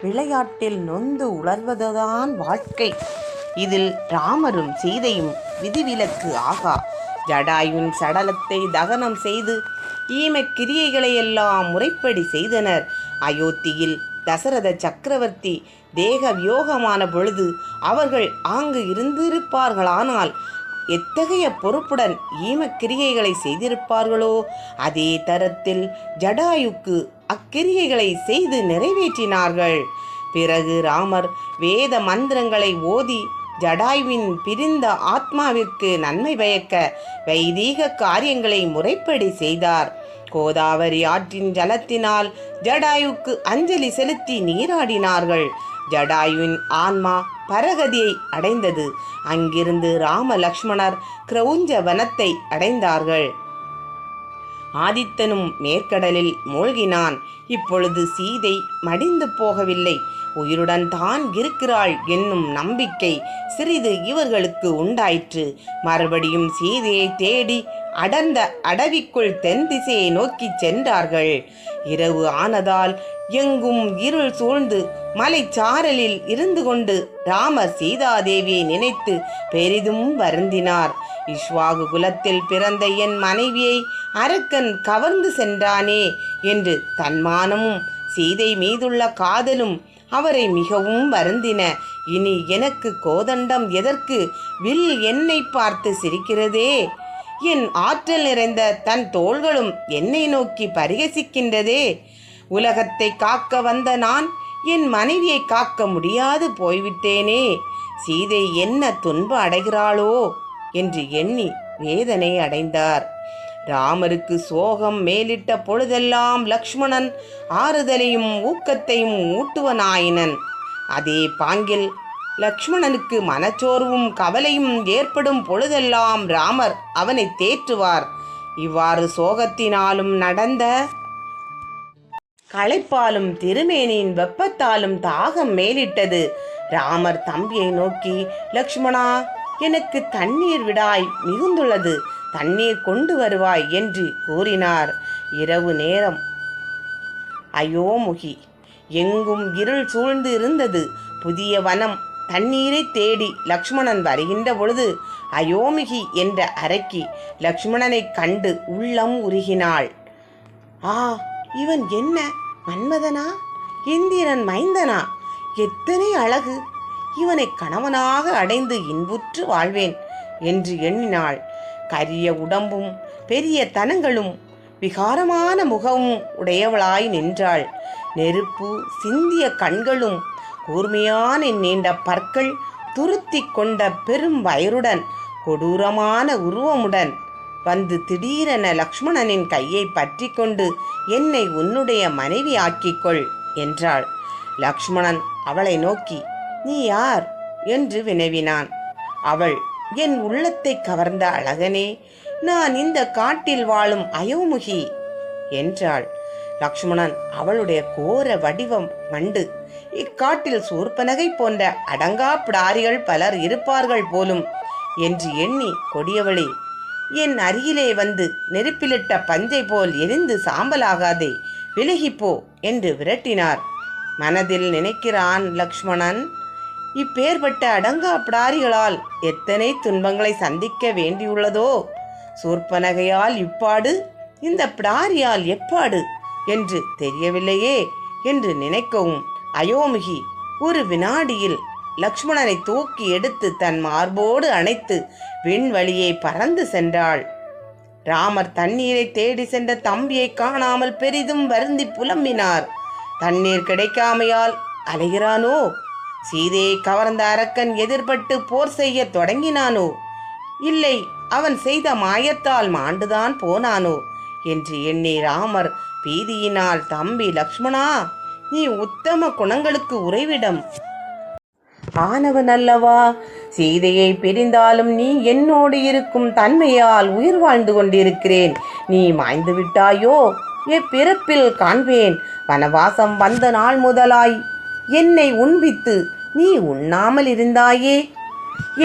விளையாட்டில் நொந்து உணர்வதுதான் வாழ்க்கை. இதில் ராமரும் சீதையும் விதிவிலக்கு ஆகா. ஜடாயுன் சடலத்தை தகனம் செய்து ஈமக் கிரியைகளை எல்லாம் முறைப்படி செய்தனர். அயோத்தியில் தசரத சக்கரவர்த்தி தேக வியோகமான பொழுது அவர்கள் ஆங்கு இருந்திருப்பார்களானால் எத்தகைய பொறுப்புடன் ஈமக்கிரியைகளை செய்திருப்பார்களோ? அதே தரத்தில் ஜடாயுக்கு அக்கிரியைகளை செய்து நிறைவேற்றினார்கள். பிறகு ராமர் வேத மந்திரங்களை ஓதி ஜடாயுவின் பிரிந்த ஆத்மாவிற்கு நன்மை பயக்க வைதீக காரியங்களை முறைப்படி செய்தார். கோதாவரி ஆற்றின் ஜலத்தினால் ஜடாயுக்கு அஞ்சலி செலுத்தி நீராடினார்கள். ஜடாயுவின் ஆன்மா பரகதியை அடைந்தது. அங்கிருந்து ராம லக்ஷ்மணர் கிரௌஞ்ச வனத்தை அடைந்தார்கள். ஆதித்தனும் மேற்கடலில் மூழ்கினான். இப்பொழுது சீதை மடிந்து போகவில்லை. உயிருடன் தான் இருக்கிறாள் என்னும் நம்பிக்கை சிறிது இவர்களுக்கு உண்டாயிற்று. மறுபடியும் சீதையை தேடி அடர்ந்த அடவிக்குள் தென் திசையை நோக்கிச் சென்றார்கள். இரவு ஆனதால் எங்கும் இருள் சூழ்ந்து மலைச்சாரலில் இருந்து கொண்டு ராமர் சீதாதேவியை நினைத்து பெரிதும் வருந்தினார். இஷ்வாகு குலத்தில் பிறந்த என் மனைவியை அரக்கன் கவர்ந்து சென்றானே என்று தன்மானமும் சீதை மீதுள்ள காதலும் அவரை மிகவும் வருந்தின. இனி எனக்கு கோதண்டம் எதற்கு? வில் என்னை பார்த்து சிரிக்கிறதே? என் ஆற்றல் நிறைந்த தன் தோள்களும் என்னை நோக்கி பரிகசிக்கின்றதே. உலகத்தை காக்க வந்த நான் என் மனைவியை காக்க முடியாது போய்விட்டேனே. சீதை என்ன துன்ப அடைகிறாளோ? என்று எண்ணி வேதனை அடைந்தார். ராமருக்கு சோகம் மேலிட்ட பொழுதெல்லாம் லக்ஷ்மணன் ஆறுதலையும் ஊக்கத்தையும் ஊட்டுவனாயினன். அதே பாங்கில் லக்ஷ்மணனுக்கு மனச்சோர்வும் கவலையும் ஏற்படும் பொழுதெல்லாம் ராமர் அவனை தேற்றுவார். இவ்வாறு சோகத்தினாலும் நடந்த களைப்பாலும் திருமேனியின் வெப்பத்தாலும் தாகம் மேலிட்டது. ராமர் தம்பியை நோக்கி லக்ஷ்மணா எனக்கு தண்ணீர் விடாய் மிகுந்துள்ளது. தண்ணீர் கொண்டு வருவாய் என்று கூறினார். இரவு நேரம். அயோமுகி எங்கும் இருள் சூழ்ந்து இருந்தது. புதிய வனம் தண்ணீரை தேடி லக்ஷ்மணன் வருகின்ற பொழுது அயோமிகி என்ற அரக்கி லக்ஷ்மணனைக் கண்டு உள்ளம் உருகினாள். ஆ இவன் என்ன? மன்மதனா? இந்திரன் மைந்தனா? எத்தனை அழகு! இவனை கணவனாக அடைந்து இன்புற்று வாழ்வேன் என்று எண்ணினாள். கரிய உடம்பும் பெரிய தனங்களும் விகாரமான முகமும் உடையவளாய் நின்றாள். நெருப்பு சிந்திய கண்களும் கூர்மையான நீண்ட பற்கள் துருத்தி கொண்ட பெரும் வயருடன் கொடூரமான உருவமுடன் வந்து திடீரென லக்ஷ்மணனின் கையை பற்றி கொண்டு என்னை உன்னுடைய மனைவி ஆக்கிக்கொள் என்றாள். லக்ஷ்மணன் அவளை நோக்கி நீ யார்? என்று வினவினான். அவள் என் உள்ளத்தை கவர்ந்த அழகனே நான் இந்த காட்டில் வாழும் அயோமுகி என்றாள். லக்ஷ்மணன் அவளுடைய கோர வடிவம் கண்டு இக்காட்டில் சூர்பனகை போன்ற அடங்கா பிடாரிகள் பலர் இருப்பார்கள் போலும் என்று எண்ணி கொடியவளே என் அருகிலே வந்து நெருப்பிலிட்ட பஞ்சை போல் எரிந்து சாம்பலாகாதே விலகிப்போ என்று விரட்டினார். மனதில் நினைக்கிறான் லக்ஷ்மணன் இப்பேற்பட்ட அடங்கா பிடாரிகளால் எத்தனை துன்பங்களை சந்திக்க வேண்டியுள்ளதோ? சூர்பனகையால் இப்பாடு இந்த பிடாரியால் எப்பாடு என்று தெரியவில்லையே என்று நினைக்கவும் அயோமுகி ஒரு வினாடியில் லக்ஷ்மணனை தூக்கி எடுத்து தன் மார்போடு அணைத்து விண்வழியை பறந்து சென்றாள். ராமர் தண்ணீரை தேடி சென்ற தம்பியை காணாமல் பெரிதும் வருந்தி புலம்பினார். தண்ணீர் கிடைக்காமையால் அலைகிறானோ? சீதையை கவர்ந்த அரக்கன் எதிர்பட்டு போர் செய்ய தொடங்கினானோ? இல்லை அவன் செய்த மாயத்தால் மாண்டுதான் போனானோ? என்று எண்ணி ராமர் பீதியினால் தம்பி லக்ஷ்மணா நீ உத்தம குணங்களுக்கு உறைவிடம். ஆனவன் அல்லவா? சீதையை பிரிந்தாலும் நீ என்னோடு இருக்கும் தன்மையால் உயிர் வாழ்ந்து கொண்டிருக்கிறேன். நீ மாய்ந்து விட்டாயோ? எப்பிறப்பில் காண்பேன். வனவாசம் வந்த நாள் முதலாய் என்னை உண்பித்து நீ உண்ணாமல் இருந்தாயே.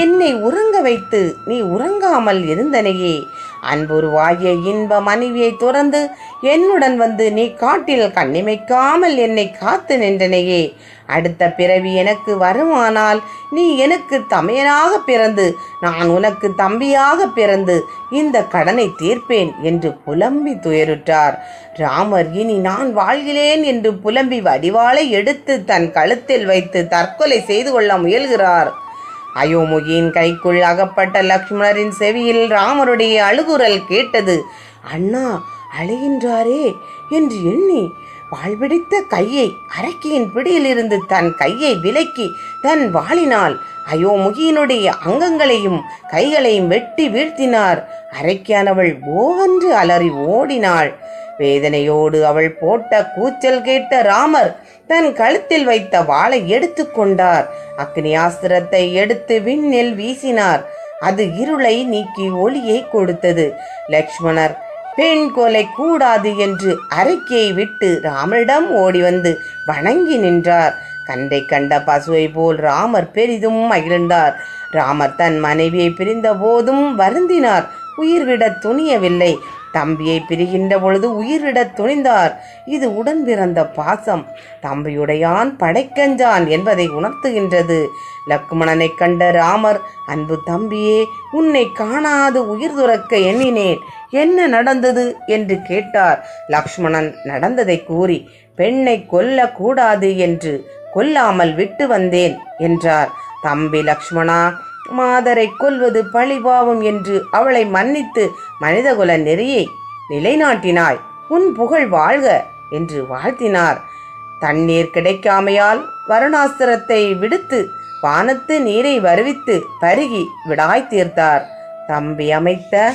என்னை உறங்க வைத்து நீ உறங்காமல் இருந்தனையே. அன்புருவாகிய இன்ப மனைவியை துறந்து என்னுடன் வந்து நீ காட்டில் கண்ணிமைக்காமல் என்னை காத்து நின்றனையே. அடுத்த பிறவி எனக்கு வருமானால் நீ எனக்கு தமையனாக பிறந்து நான் உனக்கு தம்பியாக பிறந்து இந்த கடனை தீர்ப்பேன் என்று புலம்பி துயருற்றார். ராமர் இனி நான் வாழ்கிறேன் என்று புலம்பி வடிவாளை எடுத்து தன் கழுத்தில் வைத்து தற்கொலை செய்து கொள்ள முயல்கிறார். அயோமுகியின் கைக்குள் அகப்பட்ட லக்ஷ்மணரின் செவியில் ராமருடைய அழுகுரல் கேட்டது. அண்ணா அழுகின்றாரே என்று எண்ணி வாழ்பிடித்த கையை அரக்கியின் பிடியிலிருந்து தன் கையை விலக்கி தன் வாளினால் அயோமுகியினுடைய அங்கங்களையும் கைகளையும் வெட்டி வீழ்த்தினார். அரைக்கியானவள் ஓவென்று அலறி ஓடினாள். வேதனையோடு அவள் போட்ட கூச்சல் கேட்ட ராமர் தன் கழுத்தில் வைத்த வாளை எடுத்துக்கொண்டார் அக்னியாஸ்திரத்தை எடுத்து விண்ணில் வீசினார். அது இருளை நீக்கி ஒளியை கொடுத்தது. லக்ஷ்மணர் பெண் கொலை கூடாது என்று அறிக்கையை விட்டு ராமரிடம் ஓடி வந்து வணங்கி நின்றார். கண்டை கண்ட பசுவை போல் ராமர் பெரிதும் மகிழ்ந்தார். ராமர் தன் மனைவியை பிரிந்த போதும் வருந்தினார் உயிர்விட துணியவில்லை. தம்பியை பிரிகின்ற பொழுது உயிரிடத் துணிந்தார். இது உடன் பிறந்த பாசம். தம்பியுடையான் படைக்கஞ்சான் என்பதை உணர்த்துகின்றது. லக்மணனை கண்ட ராமர் அன்பு தம்பியே உன்னை காணாது உயிர் துறக்க எண்ணினேன். என்ன நடந்தது? என்று கேட்டார். லக்ஷ்மணன் நடந்ததை கூறி பெண்ணை கொல்ல கூடாது என்று கொல்லாமல் விட்டு வந்தேன் என்றார். தம்பி லக்ஷ்மணா மாதரை கொல்வது பழிபாவம் என்று அவளை மன்னித்து மனிதகுல நெறியை நிலைநாட்டினாய். உன் புகழ் வாழ்க என்று வாழ்த்தினார். தண்ணீர் கிடைக்காமையால் வருணாஸ்திரத்தை விடுத்து வானத்து நீரை வருவித்து பருகி விடாய் தீர்த்தார். தம்பி அமைத்த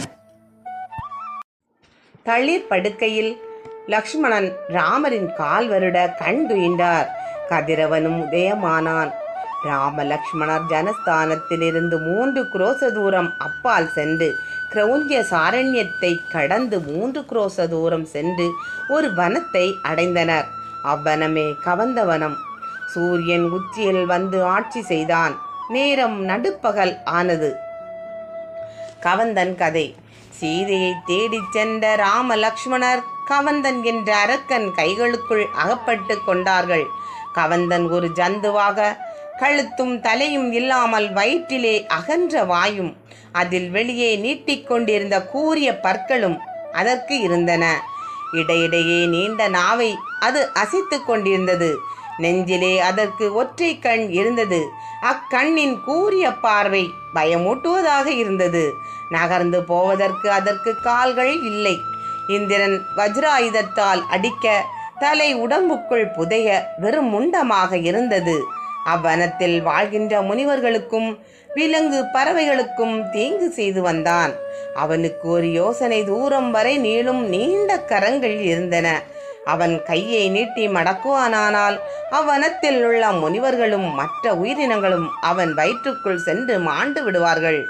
தளிர் படுக்கையில் லக்ஷ்மணன் ராமரின் கால் வருட கண் துயின்றார். கதிரவனும் உதயமானான். ராமலக்ஷ்மணர் ஜனஸ்தானத்திலிருந்து மூன்று குரோச தூரம் அப்பால் சென்று கிரௌஞ்ச சாரண்யத்தை கடந்து மூன்று குரோச தூரம் சென்று ஒரு வனத்தை அடைந்தனர். அவ்வனமே கவந்தவனம். சூரியன் உச்சியில் வந்து ஆட்சி செய்தான். நேரம் நடுப்பகல் ஆனது. கவந்தன் கதை. சீதையை தேடிச் சென்ற ராம லக்ஷ்மணர் கவந்தன் என்ற அரக்கன் கைகளுக்குள் அகப்பட்டு கொண்டார்கள். கவந்தன் ஒரு ஜந்துவாக கழுத்தும் தலையும் இல்லாமல் வயிற்றிலே அகன்ற வாயும் அதில் வெளியே நீட்டிக்கொண்டிருந்த கூரிய பற்களும் அதற்கு இருந்தன. இடையிடையே நீண்ட நாவை அது அசைத்துக் கொண்டிருந்தது. நெஞ்சிலே அதற்கு ஒற்றை கண் இருந்தது. அக்கண்ணின் கூரிய பார்வை பயமூட்டுவதாக இருந்தது. நகர்ந்து போவதற்கு அதற்கு கால்கள் இல்லை. இந்திரன் வஜ்ராயுதத்தால் அடிக்க தலை உடம்புக்குள் புதைய வெறும் முண்டமாக இருந்தது. அவ்வனத்தில் வாழ்கின்ற முனிவர்களுக்கும் விலங்கு பறவைகளுக்கும் தீங்கு செய்து வந்தான். அவனுக்கு ஒரு யோசனை தூரம் வரை நீளும் நீண்ட கரங்கள் இருந்தன. அவன் கையை நீட்டி மடக்குவானானால் அவ்வனத்தில் உள்ள முனிவர்களும் மற்ற உயிரினங்களும் அவன் வயிற்றுக்குள் சென்று மாண்டு விடுவார்கள்.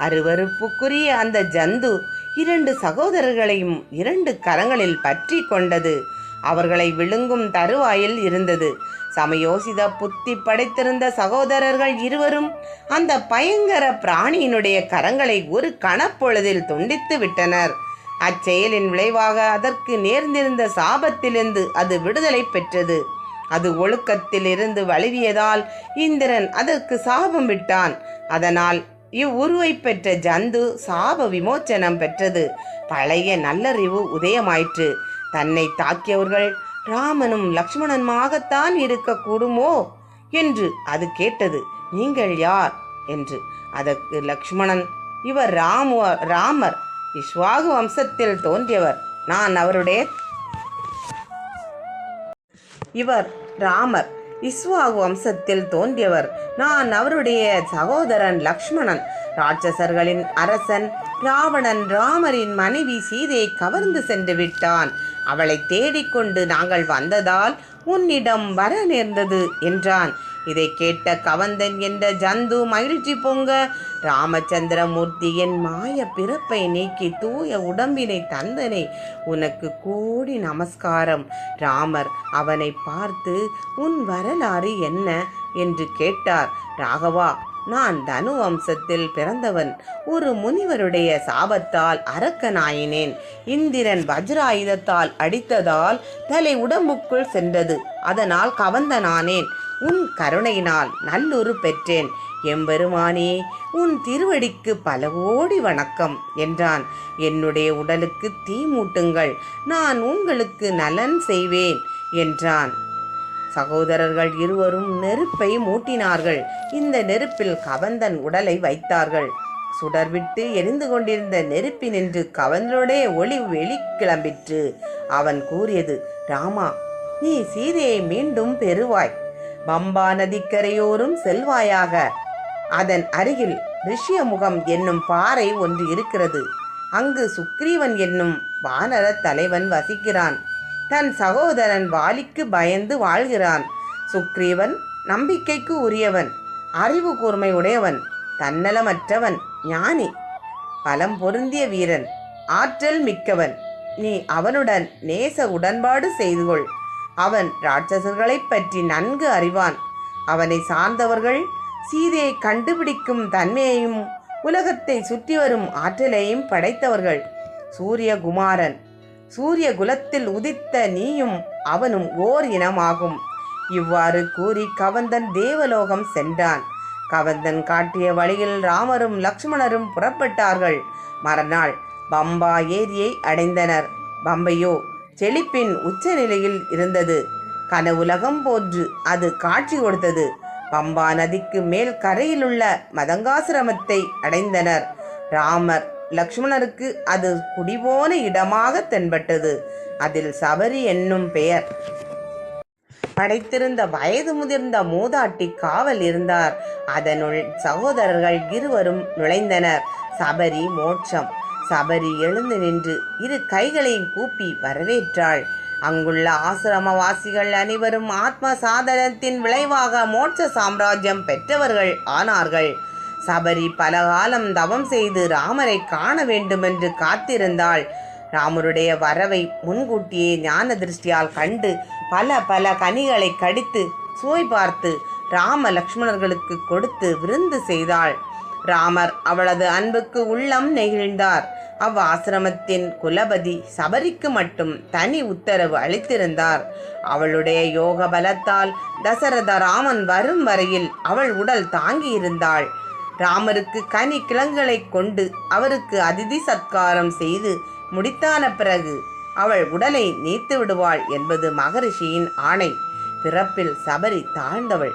அருவருப்புக்குரிய அந்த ஜந்து இரண்டு சகோதரர்களையும் இரண்டு கரங்களில் பற்றி கொண்டது. அவர்களை விழுங்கும் தருவாயில் இருந்தது. சமயோசித புத்தி படைத்திருந்த சகோதரர்கள் இருவரும் அந்த பயங்கர பிராணியினுடைய கரங்களை ஒரு கணப்பொழுதில் துண்டித்து விட்டனர். அச்செயலின் விளைவாக அதற்கு நேர்ந்திருந்த சாபத்திலிருந்து அது விடுதலை பெற்றது. அது ஒழுக்கத்தில் இருந்து வழுவியதால் இந்திரன் அதற்கு சாபம் விட்டான். அதனால் இவ்வுருவை பெற்ற ஜந்து சாப விமோச்சனம் பெற்றது. பழைய நல்லறிவு உதயமாயிற்று. தன்னை தாக்கியவர்கள் ராமனும் லக்ஷ்மணனுமாகத்தான் இருக்கக்கூடுமோ? என்று அது கேட்டது. நீங்கள் யார்? என்று. அதற்கு லக்ஷ்மணன். இவர் ராமு ராமர். இஸ்வாகு வம்சத்தில் தோன்றியவர். நான் அவருடைய இவர் ராமர். இஸ்வாகு வம்சத்தில் தோன்றியவர். நான் அவருடைய சகோதரன் லக்ஷ்மணன். ராட்சசர்களின் அரசன் ராவணன் ராமரின் மனைவி சீதையை கவர்ந்து சென்று விட்டான். அவளை தேடிக்கொண்டு நாங்கள் வந்ததால் உன்னிடம் வர நேர்ந்தது என்றான். இதை கேட்ட கவந்தன் என்ற ஜந்து மகிழ்ச்சி பொங்க ராமச்சந்திரமூர்த்தி என் மாய பிறப்பை நீக்கி தூய உடம்பினை தந்தனை உனக்கு கூடி நமஸ்காரம். ராமர் அவனை பார்த்து உன் வரலாறு என்ன? என்று கேட்டார். ராகவா நான் தனு வம்சத்தில் பிறந்தவன். ஒரு முனிவருடைய சாபத்தால் அரக்கனாயினேன். இந்திரன் வஜ்ராயுதத்தால் அடித்ததால் தலை உடம்புக்குள் சென்றது. அதனால் கவந்தனானேன். உன் கருணையினால் நல்லுரு பெற்றேன். எம்பெருமானே உன் திருவடிக்கு பல கோடி வணக்கம் என்றான். என்னுடைய உடலுக்கு தீ மூட்டுங்கள். நான் உங்களுக்கு நலன் செய்வேன் என்றான். சகோதரர்கள் இருவரும் நெருப்பை மூட்டினார்கள். இந்த நெருப்பில் கவந்தன் உடலை வைத்தார்கள். சுடர்விட்டு எரிந்து கொண்டிருந்த நெருப்பினின்று கவந்தனுடைய ஒளி வெளி கிளம்பிற்று அவன் கூறியது ராமா நீ சீதையை மீண்டும் பெறுவாய். பம்பா நதிக்கரையோரும் செல்வாயாக. அதன் அருகில் ரிஷியமுகம் என்னும் பாறை ஒன்று இருக்கிறது. அங்கு சுக்ரீவன் என்னும் வானர தலைவன் வசிக்கிறான். தன் சகோதரன் வாலிக்கு பயந்து வாழ்கிறான். சுக்ரீவன் நம்பிக்கைக்கு உரியவன் அறிவு கூர்மை உடையவன் தன்னலமற்றவன் ஞானி. பலம் பொருந்திய வீரன் ஆற்றல் மிக்கவன். நீ அவனுடன் நேச உடன்பாடு செய்து கொள். அவன் ராட்சசர்களைப் பற்றி நன்கு அறிவான். அவனை சார்ந்தவர்கள் சீதையை கண்டுபிடிக்கும் தன்மையையும் உலகத்தை சுற்றி வரும் ஆற்றலையும் படைத்தவர்கள். சூரியகுமாரன் சூரிய குலத்தில் உதித்த நீயும் அவனும் ஓர் இனமாகும். இவ்வாறு கூறி கவந்தன் தேவலோகம் சென்றான். கவந்தன் காட்டிய வழியில் ராமரும் லக்ஷ்மணரும் புறப்பட்டார்கள். மறுநாள் பம்பா ஏரியை அடைந்தனர். பம்பையோ செழிப்பின் உச்சநிலையில் இருந்தது. கனவுலகம் போன்று அது காட்சி கொடுத்தது. பம்பா நதிக்கு மேல் கரையிலுள்ள மதங்காசிரமத்தை அடைந்தனர். ராமர் லக்ஷ்மணருக்கு அது குடிபோன இடமாக தென்பட்டது. அதில் சபரி என்னும் பெயர். படைத்திருந்த வயது முதிர்ந்த மூதாட்டி காவல் இருந்தார். அதனுள் சகோதரர்கள் இருவரும் நுழைந்தனர். சபரி மோட்சம். சபரி எழுந்து நின்று இரு கைகளையும் கூப்பி வரவேற்றாள். அங்குள்ள ஆசிரமவாசிகள் அனைவரும் ஆத்ம சாதனத்தின் விளைவாக மோட்ச சாம்ராஜ்யம் பெற்றவர்கள் ஆனார்கள். சபரி பல காலம் தவம் செய்து ராமரை காண வேண்டுமென்று காத்திருந்தாள். ராமருடைய வரவை முன்கூட்டியே ஞான திருஷ்டியால் கண்டு பல பல கனிகளை கடித்து சுவை பார்த்து ராம லக்ஷ்மணர்களுக்கு கொடுத்து விருந்து செய்தாள். ராமர் அவளது அன்புக்கு உள்ளம் நெகிழ்ந்தார். அவ் ஆசிரமத்தின் குலபதி சபரிக்கு மட்டும் தனி உத்தரவு அளித்திருந்தார். அவளுடைய யோக பலத்தால் தசரத ராமன் வரும் வரையில் அவள் உடல் தாங்கியிருந்தாள். ராமருக்கு கனி கிழங்களை கொண்டு அவருக்கு அதிதி சத்காரம் செய்து முடித்தான பிறகு அவள் உடலை நீத்து விடுவாள் என்பது மகரிஷியின் ஆணை. பிறப்பில் சபரி தாழ்ந்தவள்.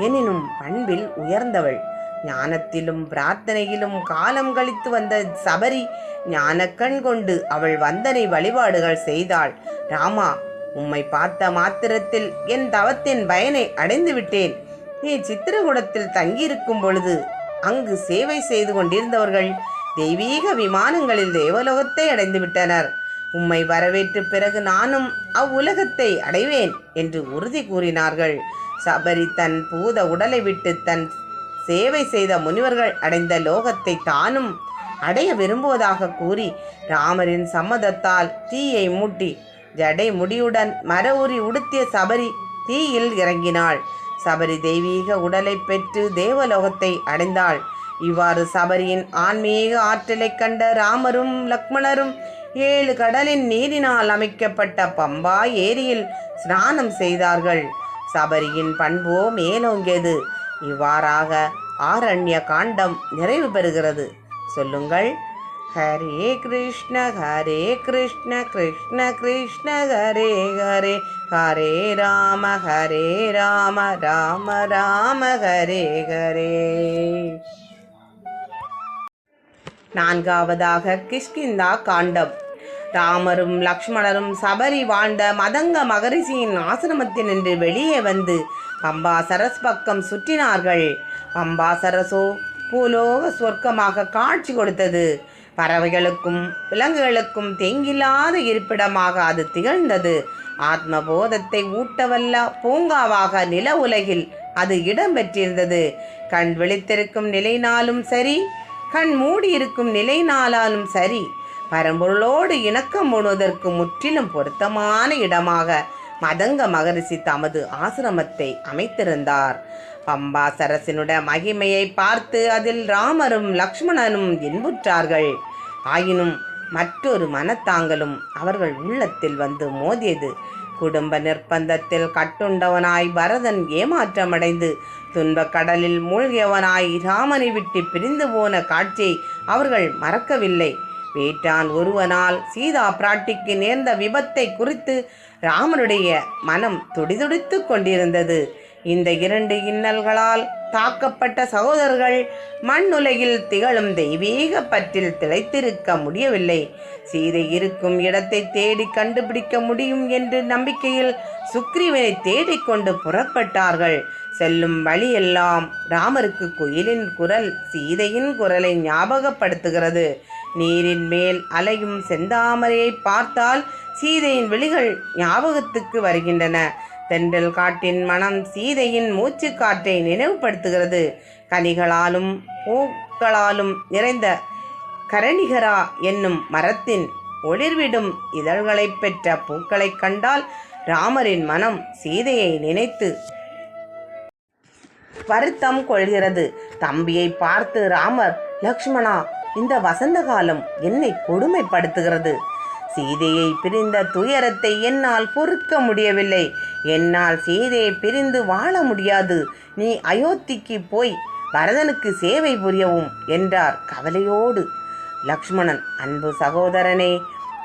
எனினும் பண்பில் உயர்ந்தவள். ஞானத்திலும் பிரார்த்தனையிலும் காலம் கழித்து வந்த சபரி ஞானக்கண் கொண்டு அவள் வந்தனை வழிபாடுகள் செய்தாள். ராமா உம்மை பார்த்த மாத்திரத்தில் என் தவத்தின் பயனை அடைந்து விட்டேன் நீ சித்திரகுடத்தில் தங்கியிருக்கும் பொழுது அங்கு சேவை செய்து கொண்டிருந்தவர்கள் தெய்வீக விமானங்களில் தேவலோகத்தை அடைந்து விட்டனர் உம்மை வரவேற்று பிறகு நானும் அவ்வுலகத்தை அடைவேன் என்று உறுதி கூறினார்கள். சபரி தன் பூத உடலை விட்டு தன் சேவை செய்த முனிவர்கள் அடைந்த லோகத்தை தானும் அடைய விரும்புவதாக கூறி ராமரின் சம்மதத்தால் தீயை மூட்டி ஜடை முடியுடன் மர உரி உடுத்திய சபரி தீயில் இறங்கினாள். சபரி தெய்வீக உடலை பெற்று தேவலோகத்தை அடைந்தாள். இவ்வாறு சபரியின் ஆன்மீக ஆற்றலைக் கண்ட ராமரும் லக்மணரும் ஏழு கடலின் நீரினால் அமைக்கப்பட்ட பம்பா ஏரியில் ஸ்நானம் செய்தார்கள். சபரியின் பண்போ மேலோங்கியது. இவ்வாறாக ஆரண்ய காண்டம் நிறைவு பெறுகிறது. சொல்லுங்கள். ஹரே கிருஷ்ண ஹரே கிருஷ்ண கிருஷ்ண கிருஷ்ண ஹரே ஹரே. ஹரே ராம ஹரே ராம ராம ராம ஹரே ஹரே. நான்காவதாக கிஷ்கிந்தா காண்டம். ராமரும் லக்ஷ்மணரும் சபரி வாழ்ந்த மதங்க மகரிஷியின் ஆசிரமத்தினின்று வெளியே வந்து பம்பாசரஸ் பக்கம் சுற்றினார்கள். பம்பாசரசோ பூலோக சொர்க்கமாக காட்சி கொடுத்தது. பறவைகளுக்கும் விலங்குகளுக்கும் தேங்கில்லாத இருப்பிடமாக அது திகழ்ந்தது. ஆத்மபோதத்தை ஊட்டவல்ல பூங்காவாக நில உலகில் அது இடம் பெற்றிருந்தது கண் விழித்திருக்கும் நிலைனாலும் சரி கண் மூடியிருக்கும் நிலைனாலும் சரி பரம்பொருளோடு இணக்கம் போடுவதற்கு முற்றிலும் பொருத்தமான இடமாக மதங்க மகரிஷி தமது ஆசிரமத்தை அமைத்திருந்தார். பம்பா சரசினுடைய மகிமையை பார்த்து அதில் ராமரும் லக்ஷ்மணனும் இன்புற்றார்கள். ஆயினும் மற்றொரு மனத்தாங்கலும் அவர்கள் உள்ளத்தில் வந்து மோதியது. குடும்ப நிர்பந்தத்தில் கட்டுண்டவனாய் பரதன் ஏமாற்றமடைந்து துன்பக் கடலில் மூழ்கியவனாய் ராமனை விட்டு பிரிந்து போன காட்சியை அவர்கள் மறக்கவில்லை. வேட்டான் ஒருவனால் சீதா பிராட்டிக்கு நேர்ந்த விபத்தை குறித்து ராமனுடைய மனம் துடிதுடித்து கொண்டிருந்தது. இந்த இரண்டு இன்னல்களால் தாக்கப்பட்ட சகோதரர்கள் மண்ணுலகில் திகழும் தெய்வீக பற்றில் திளைத்திருக்க முடியவில்லை. சீதை இருக்கும் இடத்தை தேடி கண்டுபிடிக்க முடியும் என்று நம்பிக்கையில் சுக்ரீவனை தேடிக்கொண்டு புறப்பட்டார்கள். செல்லும் வழியெல்லாம் ராமருக்கு குயிலின் குரல் சீதையின் குரலை ஞாபகப்படுத்துகிறது. நீரின் மேல் அலையும் செந்தாமரையை பார்த்தால் சீதையின் விழிகள் ஞாபகத்துக்கு வருகின்றன. தென்றல் காட்டின் மனம் சீதையின் மூச்சு காற்றை நினைவுபடுத்துகிறது. கனிகளாலும் பூக்களாலும் நிறைந்த கரணிகரா என்னும் மரத்தின் ஒளிர்விடும் இதழ்களைப் பெற்ற பூக்களைக் கண்டால் ராமரின் மனம் சீதையை நினைத்து வருத்தம் கொள்கிறது. தம்பியை பார்த்து ராமர் லக்ஷ்மணா இந்த வசந்த காலம் என்னை கொடுமைப்படுத்துகிறது. சீதையை பிரிந்த துயரத்தை என்னால் பொறுக்க முடியவில்லை. என்னால் சீதையை பிரிந்து வாழ முடியாது. நீ அயோத்திக்கு போய் பரதனுக்கு சேவை புரியவும் என்றார் கவலையோடு. லக்ஷ்மணன் அன்பு சகோதரனே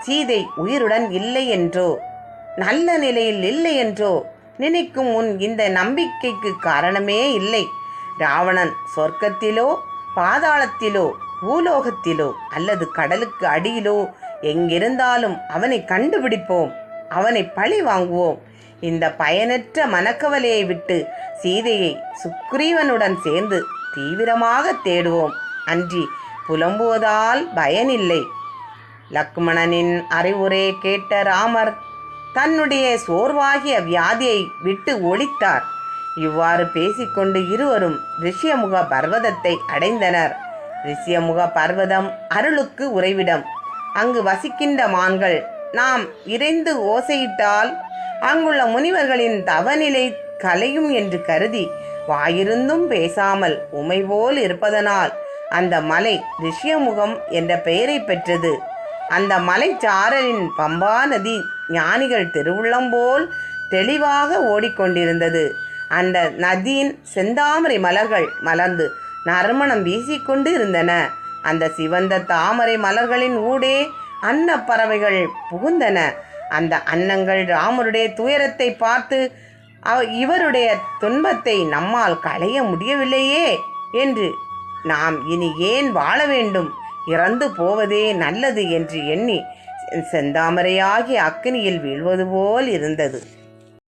சீதை உயிருடன் இல்லை என்றோ? நல்ல நிலையில் இல்லை என்றோ? நினைக்கும் உன் இந்த நம்பிக்கைக்கு காரணமே இல்லை. ராவணன் சொர்க்கத்திலோ பாதாளத்திலோ பூலோகத்திலோ அல்லது கடலுக்கு அடியிலோ எங்கிருந்தாலும் அவனை கண்டுபிடிப்போம். அவனை பழி வாங்குவோம். இந்த பயனற்ற மனக்கவலையை விட்டு சீதையை சுக்ரீவனுடன் சேர்ந்து தீவிரமாக தேடுவோம். அன்றி புலம்புவதால் பயனில்லை. லக்மணனின் அறிவுரை கேட்ட ராமர் தன்னுடைய சோர்வாகிய வியாதியை விட்டு ஒழித்தார். இவ்வாறு பேசிக்கொண்டு இருவரும் ரிஷியமுக பர்வதத்தை அடைந்தனர். ரிஷியமுக பர்வதம் அருளுக்கு உறைவிடம். அங்கு வசிக்கின்ற மான்கள். நாம் இறைந்து ஓசையிட்டால் அங்குள்ள முனிவர்களின் தவநிலை கலையும் என்று கருதி வாயிருந்தும் பேசாமல் உமை போல் இருப்பதனால் அந்த மலை ரிஷியமுகம் என்ற பெயரை பெற்றது. அந்த மலைச்சாரலின் பம்பா நதி ஞானிகள் திருவுள்ளம் போல் தெளிவாக ஓடிக்கொண்டிருந்தது. அந்த நதியின் செந்தாமரை மலர்கள் மலர்ந்து நறுமணம் வீசிக்கொண்டு இருந்தன. அந்த சிவந்த தாமரை மலர்களின் ஊடே அன்ன பறவைகள் புகுந்தன. அந்த அன்னங்கள் ராமருடைய துயரத்தை பார்த்து இவருடைய துன்பத்தை நம்மால் களைய முடியவில்லையே என்று நாம் இனி ஏன் வாழ வேண்டும்? இறந்து போவதே நல்லது என்று எண்ணி செந்தாமரையாகி அக்கினியில் வீழ்வது போல் இருந்தது.